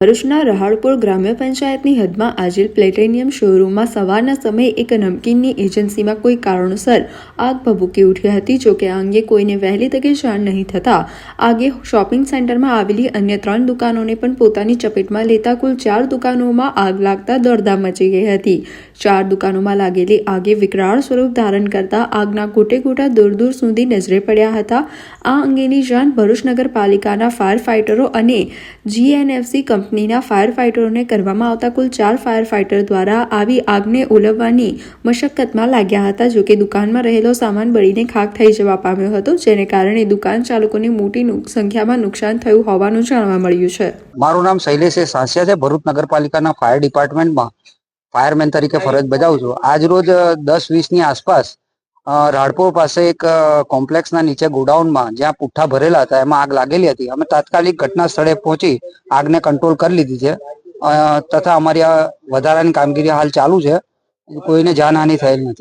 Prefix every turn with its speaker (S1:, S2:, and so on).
S1: ભરૂચના રહાળપુર ગ્રામ્ય પંચાયતની હદમાં આજીલ પ્લેટેનિયમ શોરૂમમાં સવારના સમયે એક નમકીનની એજન્સીમાં કોઈ કારણોસર આગ ભભૂકી ઉઠી હતી જોકે આ અંગે કોઈને વહેલી તકે જાણ નહીં થતાં આગે શોપિંગ સેન્ટરમાં આવેલી અન્ય ત્રણ દુકાનોને પણ પોતાની ચપેટમાં લેતા કુલ ચાર દુકાનોમાં આગ લાગતા દોડધામ મચી ગઈ હતી. ચાર દુકાનોમાં લાગેલી આગે વિકરાળ સ્વરૂપ ધારણ કરતા આગના ગોટે ગોટા દૂર દૂર સુધી નજરે પડ્યા હતા. આ અંગેની જાણ ભરૂચ નગરપાલિકાના ફાયર ફાઇટરો અને જીએનએફસી કંપનીના ફાયર ફાઇટરોને કરવામાં આવતા કુલ ચાર ફાયર ફાઇટર દ્વારા આવી આગને ઓલવવાની મશક્કતમાં લાગ્યા હતા, જોકે દુકાનમાં રહેલો સામાન બળીને ખાક થઈ જવા પામ્યો હતો, જેને કારણે દુકાન ચાલકોને મોટી સંખ્યામાં નુકસાન થયું હોવાનું જાણવા મળ્યું છે.
S2: મારું નામ શૈલેષ સાસિયા છે, ભરૂચ નગરપાલિકાના ફાયર ડિપાર્ટમેન્ટમાં ફાયરમેન તરીકે ફરજ બજાવું છું. આજ રોજ દસ વીસની આસપાસ અ, રાણપુર પાસે એક કોમ્પ્લેક્સના નીચે ગોડાઉનમાં જ્યાં પુઠ્ઠા ભરેલા હતા એમાં આગ લાગેલી હતી. અમે તાત્કાલિક ઘટના સ્થળે પહોંચી આગને કંટ્રોલ કરી લીધી છે. તથા અમારી આ વધારાની કામગીરી હાલ ચાલુ છે. કોઈને જાનહાનિ થયેલ નથી.